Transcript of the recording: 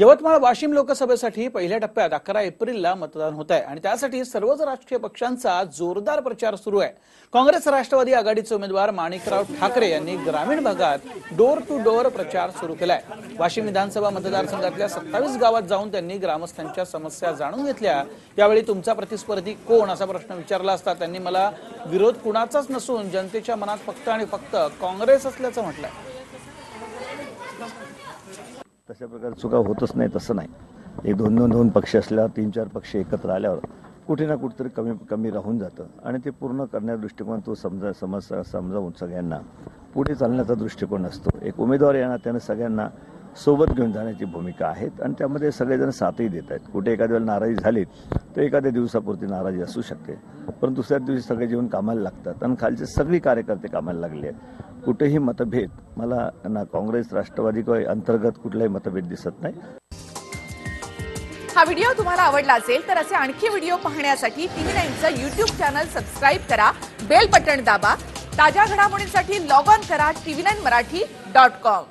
यवतमाळ वाशिम लोकसभेसाठी पहिल्या टप्प्यात अकरा एप्रिलला मतदान होत आहे आणि त्यासाठी सर्वच राजकीय पक्षांचा जोरदार प्रचार सुरू आहे. काँग्रेस राष्ट्रवादी आघाडीचे उमेदवार माणिकराव ठाकरे यांनी ग्रामीण भागात डोर टू डोअर प्रचार सुरू केलाय. वाशिम विधानसभा मतदारसंघातल्या सत्तावीस गावात जाऊन त्यांनी ग्रामस्थांच्या समस्या जाणून घेतल्या. यावेळी तुमचा प्रतिस्पर्धी कोण असा प्रश्न विचारला असता त्यांनी मला विरोध कुणाचाच नसून जनतेच्या मनात फक्त आणि फक्त काँग्रेस असल्याचं म्हटलंय. अशा प्रकारे चुका होतच नाही तसं नाही. एक दोन दोन दोन पक्ष असल्यावर तीन चार पक्ष एकत्र आल्यावर कुठे ना कुठेतरी कमी कमी राहून जातं. आणि ते पूर्ण करण्याचा दृष्टिकोन तो समजा समज समजावून सगळ्यांना. पुढे चालण्याचा दृष्टिकोन असतो. एक उमेदवार या नात्याने सगळ्यांना सोबत घेऊन जाण्याची भूमिका आहेत आणि त्यामध्ये सगळेजण साथही देत आहेत. कुठे एखाद्या वेळेला नाराजी झाली तर एखाद्या दिवसापुरती नाराजी असू शकते. पण दुसऱ्या दिवशी सगळे जेवण कामाला लागतात आणि खालचे सगळी कार्यकर्ते कामाला लागले आहेत. कुठेही मतभेद मला ना काँग्रेस राष्ट्रवादी किंवा अंतर्गत कुठलाही मतभेद दिसत नाही. हा व्हिडिओ तुम्हाला आवडला असेल तर असे आणखी व्हिडिओ पाहण्यासाठी टीव्ही नाईनचं युट्यूब चॅनल सबस्क्राईब करा बेल बटन दाबा ताज्या घडामोडींसाठी लॉग ऑन करा TV nine Marathi dot com.